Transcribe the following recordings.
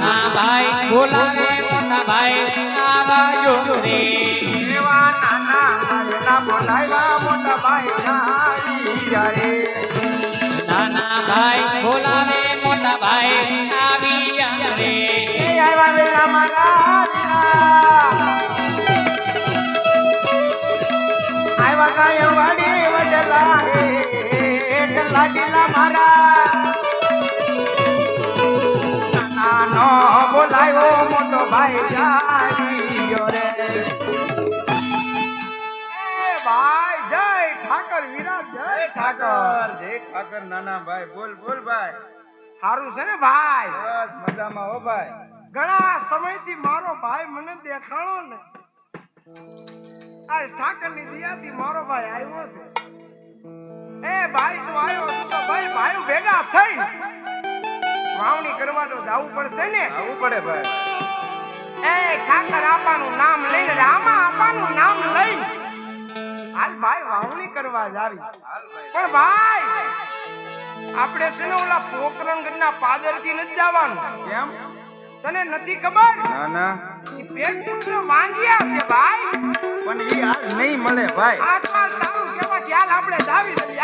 ભાઈ બોલાવે મોટા ભાઈ આવા જો રે. એવા નાના મારેલા બોલાવ્યા મોટા ભાઈ ના રે નાના ભાઈ બોલાવે મોટા ભાઈ આવી રે. એ આવા વેલા મારા ઠાકર. જય ઠાકર નાના ભાઈ. બોલ બોલ ભાઈ. સારું છે ને ભાઈ? બસ મજામાં હો ભાઈ. ઘણા સમયથી મારો ભાઈ મને દેખાણો ને. આ ઠાકરની દિયાથી મારો ભાઈ આવ્યો છે. એ ભાઈ તું આવ્યો તો ભાઈ ભાઈ ભેગા થઈ. વાવણી કરવા તો જવું પડશે ને. આવું પડે ભાઈ. એ ઠાકર આપાનું નામ લઈને રામા આપાનું નામ વાવણી કરવા જાવી પણ ભાઈ આપણે છે ને ઓલા પોકરંગના પાદરથી નથી જવાનું. કેમ? તને નથી ખબર? ના ના. ઈ પેટ પુત્ર માંગ્યા છે ભાઈ. પણ ઈ હાલ નહીં મળે ભાઈ. આટલા સારું કેવા ચાલ આપણે દાવી દઈએ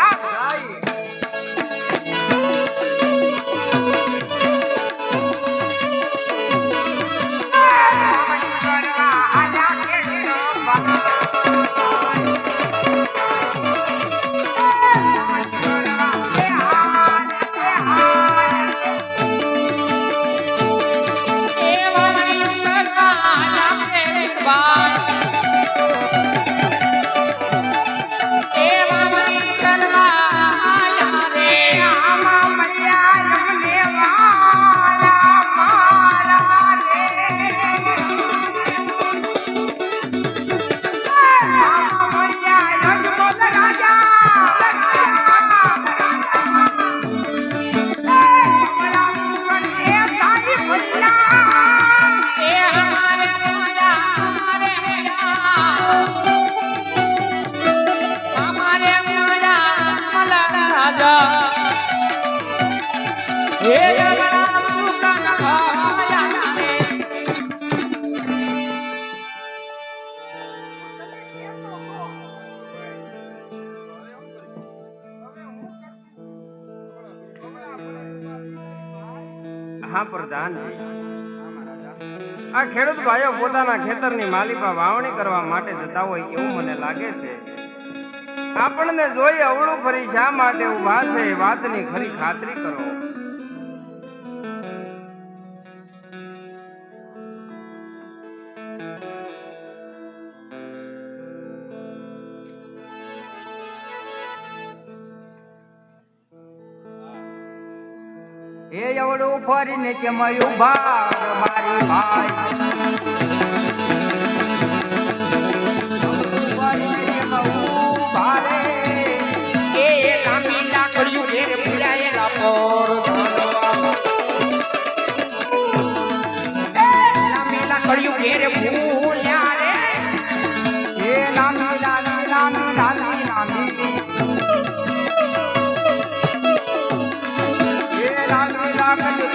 હા આ ખેડૂત ભાઈઓ પોતાના ખેતરની માલિકા વાવણી કરવા માટે જતા હોય એવું મને લાગે છે. આપણને જોઈ અવળું ફરી શા માટે ઊભા છે વાતની ખરી ખાતરી કરો. એ એવડું ફરીને કે મયું ભાગ મારી ભાઈ.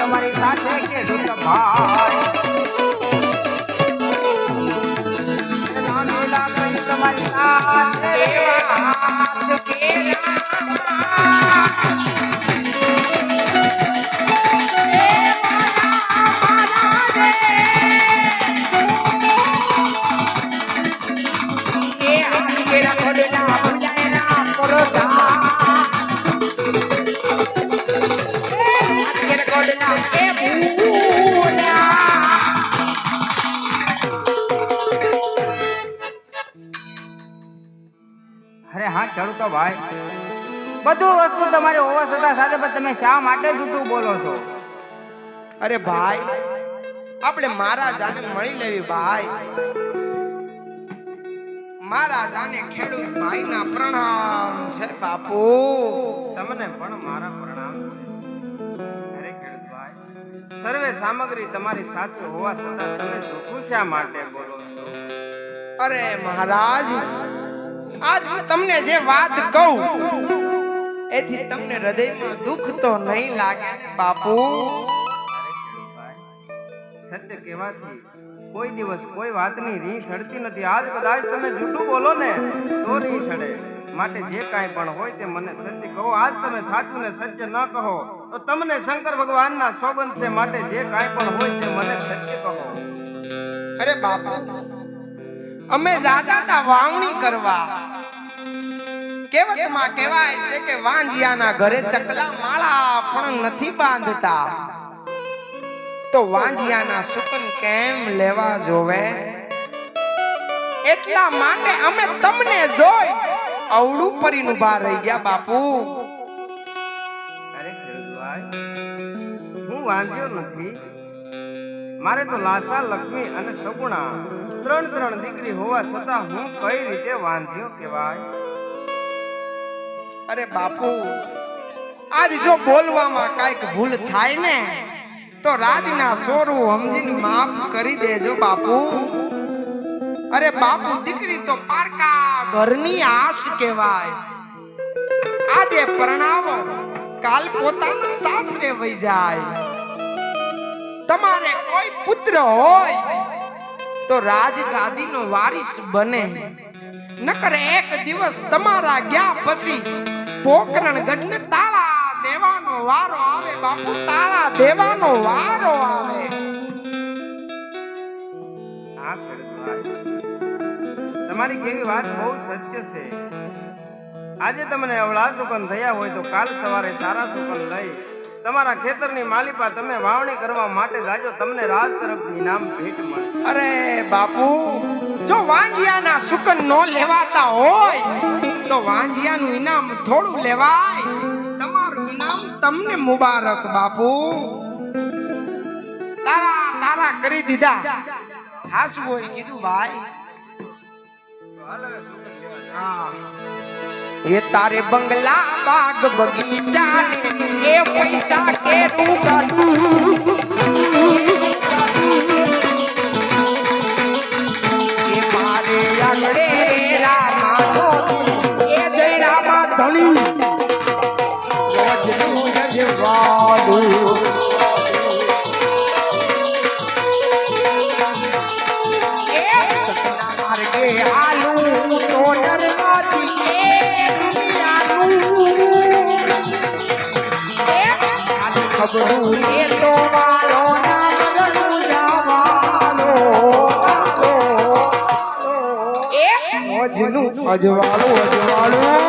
તમારી સાથે કે હા ભાઈ. બધું વસ્તુ તમારે હોવા છતાં સાથે પણ તમે શા માટે જૂઠું બોલો છો? અરે ભાઈ આપણે મારા જાને મળી લેવી ભાઈ. મારા જાને ખેડૂત ભાઈના પ્રણામ છે બાપુ. તમને પણ મારા પ્રણામ છે. અરે ખેડૂત ભાઈ સર્વે સામગ્રી તમારી સાથે હોવા છતાં તમે જૂઠું શા માટે બોલો છો? અરે મહારાજ આજ હું તમને જે વાત કહું એથી તમને હૃદયમાં દુઃખ તો નહીં લાગે બાપુ? સત્ય કહેવાથી કોઈ દિવસ કોઈ વાતની રી સડતી નથી. આજ કદાચ તમે જૂઠું બોલો ને તો રી સડે માટે જે કાંઈ પણ હોય તે મને સત્ય કહો. આજ તમે સાચું ને સત્ય ન કહો તો તમને શંકર ભગવાનના સોગંદ છે માટે જે કાંઈ પણ હોય તે મને સત્ય કહો. અરે બાપુ અમે જાતા હતા વાવણી કરવા. કહેવતમાં કહેવાય છે કે વાંજિયાના ઘરે ચકલા માળા પણ નથી બાંધતા. તો વાંજિયાના સુકન કેમ લેવા જોવે? એટલા માટે અમે તમને જોઈ અવળું પરીન ઊભા રહી ગયા બાપુ. અરે હું વાંધ્યો નથી. મારે તો લાસા લક્ષ્મી અને સગુણા ત્રણ ત્રણ દીકરી હોવા છતાં હું કઈ રીતે વાંધ્યો કહેવાય? અરે બાપુ, આજ જો બોલવામાં કાંઈક ભૂલ થાય ને, તો રાજના સોરું સમજીને માફ કરી દેજો બાપુ. અરે બાપુ, દીકરી તો પારકા ઘરની આશ કહેવાય. આજે પરણાવો, કાલ પોતાના સાસરે વહી જાય. તમારે કોઈ પુત્ર હોય, તો રાજગાદીનો વારિસ બને. નકર એક દિવસ તમારા ગયા પછી પોકરણ ગઢને તાળા દેવાનો વારો આવે બાપુ તાળા દેવાનો વારો આવે. તમારી કેવી વાત બહુ સત્ય છે. આજે તમને અવળા દુકાન થયા હોય તો કાલ સવારે સારા દુકાન લઈ તમારા ખેતરની માલિપા તમે વાવણી કરવા માટે જાજો તમને રાજ તરફથી ઇનામ ભેટ મળે. અરે બાપુ જો વાંજિયાના સુકન નો લેવાતા હોય, તો વાંજિયાનું ઇનામ થોડું લેવાય. તમારું ઇનામ તમને મુબારક, બાપુ. તારા તારા કરી દીધા. હાસુ હોય કીધું, ભાઈ. એ તારે બંગલા બાગ બગીચા ને એ પૈસા કેરું ગાડું રજવાડું. માર્ગે આલું તો ડરવાથી ખબરું એ તો ના જવાનો. અજવાળું અજવાળું.